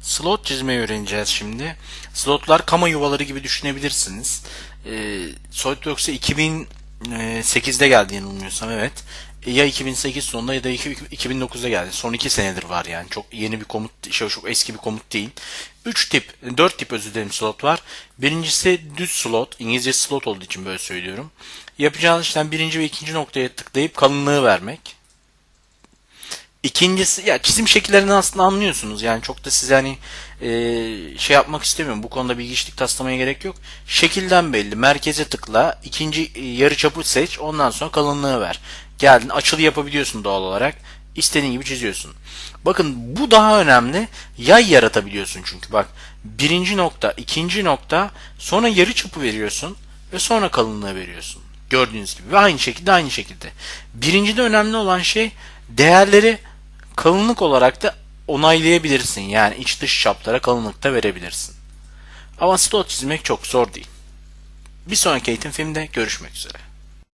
Slot çizmeyi öğreneceğiz şimdi. Slotlar kama yuvaları gibi düşünebilirsiniz. Ee, SolidWorks'e 2008'de geldi yanılmıyorsam evet. E, Ya 2008 sonunda ya da 2009'da geldi. Son 2 senedir var yani. Çok yeni bir komut, şey çok eski bir komut değil. 3 tip, 4 tip özür dilerim slot var. Birincisi düz slot. İngilizce slot olduğu için böyle söylüyorum. Yapacağınız işlem birinci ve ikinci noktaya tıklayıp kalınlığı vermek. İkincisi ya çizim şekillerini aslında anlıyorsunuz. Yani çok da size hani e, şey yapmak istemiyorum. Bu konuda bilgiçlik taslamaya gerek yok. Şekilden belli. Merkeze tıkla. ikinci e, yarı çapı seç. Ondan sonra kalınlığı ver. Geldin açılı yapabiliyorsun doğal olarak. İstediğin gibi çiziyorsun. Bakın bu daha önemli. Yay yaratabiliyorsun çünkü. Bak birinci nokta, ikinci nokta sonra yarı çapı veriyorsun ve sonra kalınlığı veriyorsun. Gördüğünüz gibi ve aynı şekilde aynı şekilde. Birincide önemli olan şey değerleri kalınlık olarak da onaylayabilirsin. Yani iç dış çaplara kalınlık da verebilirsin. Ama slot çizmek çok zor değil. Bir sonraki eğitim filmde görüşmek üzere.